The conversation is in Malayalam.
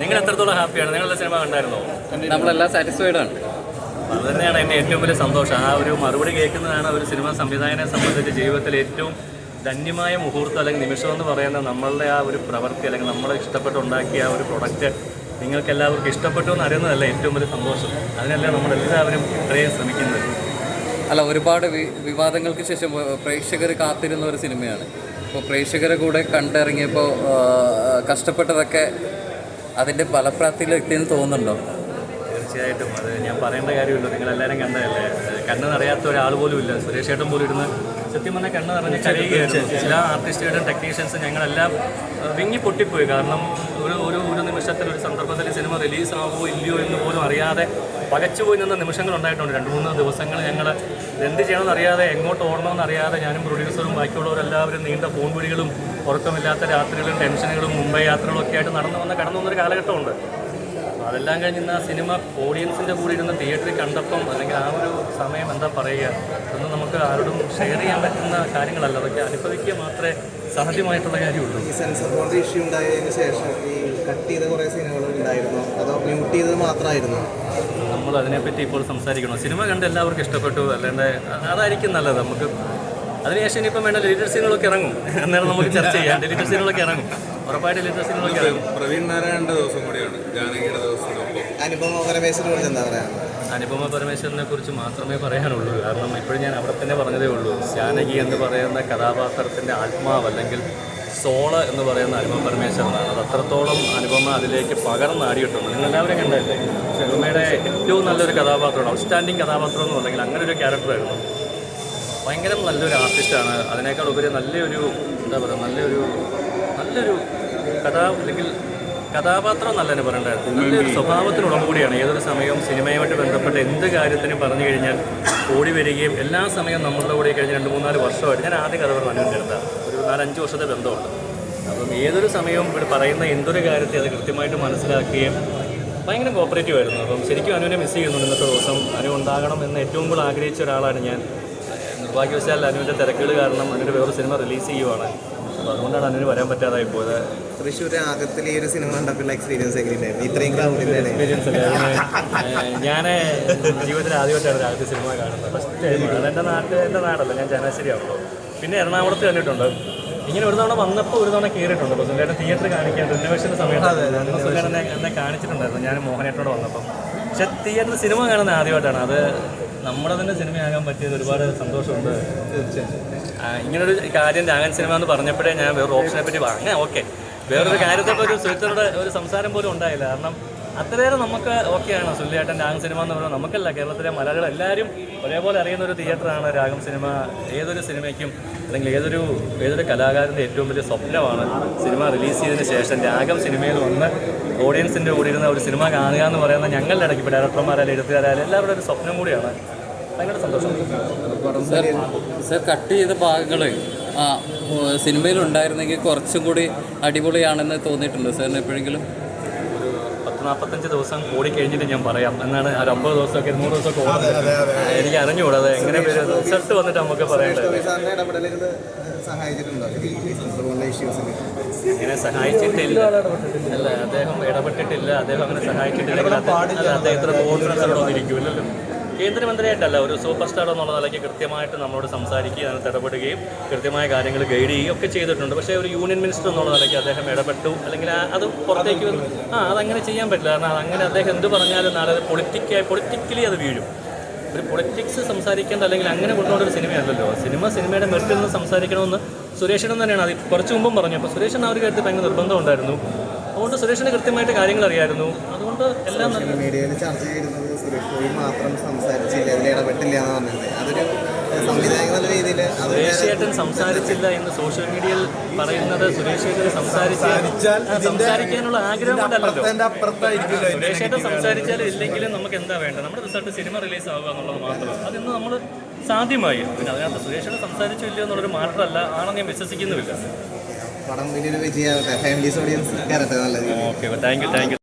നിങ്ങൾ എത്രത്തോളം ഹാപ്പിയാണ്? നിങ്ങളുടെ സിനിമ കണ്ടായിരുന്നോ? നമ്മളെല്ലാം സാറ്റിസ്ഫൈഡ് ആണ്. അത് തന്നെയാണ് എന്റെ ഏറ്റവും വലിയ സന്തോഷം. ആ ഒരു മറുപടി കേൾക്കുന്നതാണ് ഒരു സിനിമ സംവിധായകനെ സംബന്ധിച്ച് ജീവിതത്തിൽ ഏറ്റവും ധന്യമായ മുഹൂർത്തം അല്ലെങ്കിൽ നിമിഷം എന്ന് പറയുന്നത് നമ്മളുടെ ആ ഒരു പ്രവൃത്തി അല്ലെങ്കിൽ നമ്മൾ ഇഷ്ടപ്പെട്ടുണ്ടാക്കിയ ആ ഒരു പ്രൊഡക്റ്റ് നിങ്ങൾക്ക് എല്ലാവർക്കും ഇഷ്ടപ്പെട്ടു എന്ന് അറിയുന്നതല്ല ഏറ്റവും വലിയ സന്തോഷം. അതിനല്ലേ നമ്മളെല്ലാവരും ഇത്രയും ശ്രമിക്കുന്നത്. അല്ല ഒരുപാട് വി- വിവാദങ്ങൾക്ക് ശേഷം പ്രേക്ഷകർ കാത്തിരുന്ന ഒരു സിനിമയാണ്. അപ്പോൾ പ്രേക്ഷകരെ കൂടെ കണ്ടിറങ്ങിയപ്പോൾ കഷ്ടപ്പെട്ടതൊക്കെ അതിന്റെ ഫലപ്രാപ്തിയിൽ എത്തിയെന്ന് തോന്നുന്നുണ്ടോ? തീർച്ചയായിട്ടും. അത് ഞാൻ പറയേണ്ട കാര്യമില്ല നിങ്ങളെല്ലാവരും കണ്ടതല്ലേ? കണ്ണ് നിറയാത്ത ഒരാൾ പോലും ഇല്ല. സുരേഷ് ഏട്ടൻ പോലും ഇരുന്ന് സത്യം പറഞ്ഞാൽ കണ്ണ് നിറഞ്ഞ് കരയുകയായിരുന്നു. ചില ആർട്ടിസ്റ്റുകളും ടെക്നീഷ്യൻസും ഞങ്ങളെല്ലാം വിങ്ങി പൊട്ടിപ്പോയി. കാരണം ഒരു ഒരു ഒരു നിമിഷത്തിൽ ഒരു സന്ദർഭത്തിൽ സിനിമ റിലീസ് ആവുമോ ഇല്ലയോ എന്ന് പോലും അറിയാതെ പകച്ചുപോയി നിന്ന നിമിഷങ്ങൾ ഉണ്ടായിട്ടുണ്ട്. രണ്ട് മൂന്ന് ദിവസങ്ങൾ ഞങ്ങൾ എന്ത് ചെയ്യണമെന്ന് അറിയാതെ എങ്ങോട്ട് ഓടണമെന്ന് അറിയാതെ ഞാനും പ്രൊഡ്യൂസറും ബാക്കിയുള്ളവരെല്ലാവരും നീണ്ട ഫോൺ വിളികളും ഉറക്കമില്ലാത്ത രാത്രികളും ടെൻഷനുകളും മുംബൈ യാത്രകളൊക്കെ ആയിട്ട് നടന്നു വന്ന കടന്നു വന്നൊരു കാലഘട്ടമുണ്ട്. അതെല്ലാം കഴിഞ്ഞ് ഇന്ന് ആ സിനിമ ഓഡിയൻസിന്റെ കൂടെ ഇരുന്ന് തിയേറ്ററിൽ കണ്ടപ്പം അല്ലെങ്കിൽ ആ ഒരു സമയം എന്താ പറയുക? അതൊന്നും നമുക്ക് ആരോടും ഷെയർ ചെയ്യാൻ പറ്റുന്ന കാര്യങ്ങളല്ല. അതൊക്കെ അനുഭവിക്കുക മാത്രമേ സാധ്യമായിട്ടുള്ള കാര്യമുള്ളൂ. ഈ സെൻസർ ബോർഡ് ഇഷ്യൂ ഉണ്ടായതിനു ശേഷം ഈ കട്ട് ചെയ്ത കുറേ സിനിമകൾ ഉണ്ടായിരുന്നു. അതോ മ്യൂട്ട് ചെയ്തത് മാത്രമായിരുന്നു? നമ്മൾ അതിനെപ്പറ്റി ഇപ്പോൾ സംസാരിക്കണം സിനിമ കണ്ട് എല്ലാവർക്കും ഇഷ്ടപ്പെട്ടു. അല്ലാണ്ട് അതായിരിക്കും നല്ലത്. നമുക്ക് അതിനുശേഷം ഇനിയിപ്പം വേണ്ട ലിറ്റർ സീനുകളൊക്കെ ഇറങ്ങും. അന്നേരം നമുക്ക് ചർച്ച ചെയ്യാം. ലിറ്റർ സീനുകളൊക്കെ ഇറങ്ങും. ഉറപ്പായിട്ട് ലിറ്റർ സീനുകളൊക്കെ ഇറങ്ങും. പ്രവീൺ നാരായണന്റെ ദിവസം കൂടിയാണ് ജാനകിയുടെ ദിവസത്തിനൊപ്പം. അനുപമ പരമേശ്വരനെ കുറിച്ച് എന്താ പറയാ അനുപമ പരമേശ്വരനെ കുറിച്ച് മാത്രമേ പറയാനുള്ളൂ. കാരണം ഇപ്പോഴും ഞാൻ അവിടെ തന്നെ പറഞ്ഞതേ ഉള്ളൂ. ജാനകി എന്ന് പറയുന്ന കഥാപാത്രത്തിന്റെ ആത്മാവ് അല്ലെങ്കിൽ സോൾ എന്ന് പറയുന്ന അനുപമ പരമേശ്വരനാണ്. അത് അത്രത്തോളം അനുപമ അതിലേക്ക് പകർന്നാടിയിട്ടുണ്ട് നിങ്ങൾ എല്ലാവരും കണ്ടല്ലേ? സിനിമയുടെ ഏറ്റവും നല്ലൊരു കഥാപാത്രമാണ്. ഔട്ട്സ്റ്റാൻഡിങ് കഥാപാത്രം എന്ന് അല്ലെങ്കിൽ അങ്ങനെ ഒരു ക്യാരക്ടറായിരുന്നു ഭയങ്കര നല്ലൊരു ആർട്ടിസ്റ്റാണ്. അതിനേക്കാൾ ഉപരി നല്ലൊരു എന്താ പറയുക നല്ലൊരു നല്ലൊരു കഥാ അല്ലെങ്കിൽ കഥാപാത്രം നല്ല തന്നെ പറയേണ്ടത്. നല്ലൊരു സ്വഭാവത്തിനുടമ കൂടിയാണ്. ഏതൊരു സമയവും സിനിമയുമായിട്ട് ബന്ധപ്പെട്ട് എന്ത് കാര്യത്തിനും പറഞ്ഞു കഴിഞ്ഞാൽ ഓടി വരികയും എല്ലാ സമയവും നമ്മളുടെ കൂടെ കഴിഞ്ഞ് രണ്ട് മൂന്നാൽ വർഷമായിട്ട് ഞാൻ ആദ്യം കഥ പറഞ്ഞു ഒരു നാലഞ്ച് വർഷത്തെ ബന്ധമുണ്ട്. അപ്പം ഏതൊരു സമയവും ഇവിടെ പറയുന്ന എന്തൊരു കാര്യത്തെ അത് കൃത്യമായിട്ട് മനസ്സിലാക്കുകയും ഭയങ്കര കോപ്പറേറ്റീവ് ആയിരുന്നു. അപ്പം ശരിക്കും അനുവിനെ മിസ് ചെയ്യുന്നുണ്ട് ഇന്നത്തെ ദിവസം. അനു ഉണ്ടാകണം എന്ന് ഏറ്റവും കൂടുതൽ ആഗ്രഹിച്ച ഒരാളാണ് ഞാൻ. നിർഭാഗ്യവശാൽ അനുവിന്റെ തിരക്കുകൾ കാരണം അനുവിന്റെ വേറൊരു സിനിമ റിലീസ് ചെയ്യുവാണ്. അപ്പോൾ അതുകൊണ്ടാണ് അനുവിന് വരാൻ പറ്റാതായി പോയത്. തൃശ്ശൂർ ആകത്തിൽ ഈ ഒരു സിനിമ കണ്ടപ്പോൾ എക്സ്പീരിയൻസ് എങ്ങനെയുണ്ടായിരുന്നു ഇത്രയും ക്രൗഡിന്റെ എക്സ്പീരിയൻസ് ഞാൻ ജീവിതത്തിൽ ആദ്യമായിട്ടാണ് രാജ്യത്തെ സിനിമ കാണുന്നത്. ഫസ്റ്റ് എന്റെ നാട്ടിൽ എന്റെ നാടല്ല. ഞാൻ ചങ്ങനാശ്ശേരിയാണല്ലോ പിന്നെ എറണാകുളത്ത് കണ്ടിട്ടുണ്ട്. ഇങ്ങനെ ഒരു തവണ വന്നപ്പോൾ ഒരു തവണ കയറിയിട്ടുണ്ട് സുല്ലേട്ടൻ തിയേറ്റർ കാണിക്കാൻ റിനോവേഷന്റെ സമയത്ത് സുല്ലേട്ടൻ എന്നെ കാണിച്ചിട്ടുണ്ടായിരുന്നു. ഞാൻ മോഹനേട്ടനോട് വന്നപ്പം. പക്ഷെ തിയേറ്ററിൽ സിനിമ കാണുന്നത് ആദ്യമായിട്ടാണ്. അത് നമ്മുടെ തന്നെ സിനിമയാകാൻ പറ്റിയത് ഒരുപാട് സന്തോഷമുണ്ട്. തീർച്ചയായും. ഇങ്ങനൊരു കാര്യം രാഗൻ സിനിമ എന്ന് പറഞ്ഞപ്പോഴേ ഞാൻ വേറെ ഓപ്ഷനെ പറ്റി പറഞ്ഞു. ഓക്കെ. വേറൊരു കാര്യത്തെ ഒരു സുഹൃത്തുക്കളുടെ ഒരു സംസാരം പോലും ഉണ്ടായില്ല. കാരണം അത്രയേറെ നമുക്ക് ഓക്കെയാണ് സുല്ലിയേട്ടൻ രാഗം സിനിമ എന്ന് പറഞ്ഞാൽ നമുക്കല്ല കേരളത്തിലെ മലയാളികൾ എല്ലാവരും ഒരേപോലെ അറിയുന്ന ഒരു തിയേറ്ററാണ് രാഗം സിനിമ. ഏതൊരു സിനിമയ്ക്കും അല്ലെങ്കിൽ ഏതൊരു ഏതൊരു കലാകാരന്റെ ഏറ്റവും വലിയ സ്വപ്നമാണ് സിനിമ റിലീസ് ചെയ്തതിന് ശേഷം രാഗം സിനിമയിൽ വന്ന് ഓഡിയൻസിന്റെ കൂടി ഇരുന്ന ഒരു സിനിമ കാണുക എന്ന് പറയുന്നത് ഞങ്ങളുടെ ഇടയ്ക്ക് ഇപ്പോൾ ഡയറക്ടർമാരായാലും എഴുത്തുകാരായാലും എല്ലാവരുടെ ഒരു സ്വപ്നം കൂടിയാണ്. ഭയങ്കര സന്തോഷം. സർ കട്ട് ചെയ്ത ഭാഗങ്ങൾ സിനിമയിൽ ഉണ്ടായിരുന്നെങ്കിൽ കുറച്ചും കൂടി അടിപൊളിയാണെന്ന് തോന്നിയിട്ടുണ്ട് സാറിന് എപ്പോഴെങ്കിലും? ഒരു പത്ത് നാൽപ്പത്തഞ്ച് ദിവസം കൂടി കഴിഞ്ഞിട്ട് ഞാൻ പറയാം. എന്നാണ് ഒരു അമ്പത് ദിവസമൊക്കെ നൂറ് ദിവസമൊക്കെ ഓടുന്നത് എനിക്ക് അറിഞ്ഞുകൂടാ അത്. എങ്ങനെ പേര് റിസൾട്ട് വന്നിട്ട് നമുക്ക് പറയേണ്ടത് അങ്ങനെ സഹായിച്ചിട്ടില്ല. അല്ല അദ്ദേഹം ഇടപെട്ടിട്ടില്ല അദ്ദേഹം അങ്ങനെ സഹായിച്ചിട്ടില്ലെങ്കിൽ അദ്ദേഹത്തിന് കോൺഫിഡൻസോടെ ഒന്നിരിക്കുമല്ലോ കേന്ദ്രമന്ത്രിയായിട്ടല്ല ഒരു സൂപ്പർ സ്റ്റാർ എന്നുള്ള നിലയ്ക്ക് കൃത്യമായിട്ട് നമ്മളോട് സംസാരിക്കുകയും അതിനകത്ത് ഇടപെടുകയും കൃത്യമായ കാര്യങ്ങൾ ഗൈഡ് ചെയ്യുകയും ഒക്കെ ചെയ്തിട്ടുണ്ട്. പക്ഷേ ഒരു യൂണിയൻ മിനിസ്റ്റർ എന്നുള്ള നിലയ്ക്ക് അദ്ദേഹം ഇടപെട്ടു. അല്ലെങ്കിൽ അത് പുറത്തേക്ക് ആ അതങ്ങനെ ചെയ്യാൻ പറ്റില്ല. കാരണം അങ്ങനെ അദ്ദേഹം എന്ത് പറഞ്ഞാലും നാളെ അത് പൊളിറ്റിക്കായി പൊളിറ്റിക്കലി അത് വീഴും. ഒരു പൊളിറ്റിക്സ് സംസാരിക്കേണ്ട അല്ലെങ്കിൽ അങ്ങനെ കൊണ്ടുപോകുന്ന ഒരു സിനിമയല്ലല്ലോ. സിനിമ സിനിമയുടെ മെറിറ്റിൽ നിന്ന് സംസാരിക്കണമെന്ന് സുരേഷനും തന്നെയാണ്. അത് കുറച്ച് മുമ്പും പറഞ്ഞു. അപ്പോൾ സുരേഷൻ ആ ഒരു കാര്യത്തിൽ ഭയങ്കര നിർബന്ധം ഉണ്ടായിരുന്നു. അതുകൊണ്ട് സുരേഷിന് കൃത്യമായിട്ട് കാര്യങ്ങൾ അറിയായിരുന്നു. അതുകൊണ്ട് എല്ലാം മീഡിയയിൽ ചർച്ച ചെയ്തിരുന്നത് ഗോപി മാത്രം സംസാരിച്ചില്ല അതിൽ ഇടപെട്ടില്ല എന്ന് പറഞ്ഞത്. അതൊരു സംവിധായകൻ എന്ന രീതിയിൽ സുരേഷേട്ടൻ സംസാരിച്ചില്ല എന്ന് സോഷ്യൽ മീഡിയയിൽ പറയുന്നത് സുരേഷേട്ടൻ സംസാരിച്ചാൽ സംസാരിക്കാനുള്ള ആഗ്രഹം കൊണ്ടല്ലല്ലോ. സുരേഷ് ഏട്ടൻ സംസാരിച്ചാലും ഇല്ലെങ്കിലും നമുക്ക് എന്താ വേണ്ടത്? നമ്മുടെ റിസൾട്ട് സിനിമ റിലീസ് ആവുക എന്നുള്ളത് മാത്രമാണ് അതിന്ന് നമ്മൾ സാധ്യമായി. പിന്നെ അതിനകത്ത് സുരേഷേട്ടൻ സംസാരിച്ചു സംസാരിച്ചില്ല എന്നുള്ളൊരു മാത്രമല്ല ആണെന്ന് ഞാൻ വിശ്വസിക്കുന്നുമില്ല. പടം വലിയൊരു വിജയമാവട്ടെ. ഫാമിലീസ് ഓഡിയൻസ് കയറട്ടെ നല്ല രീതിയിൽ. Okay thank you thank you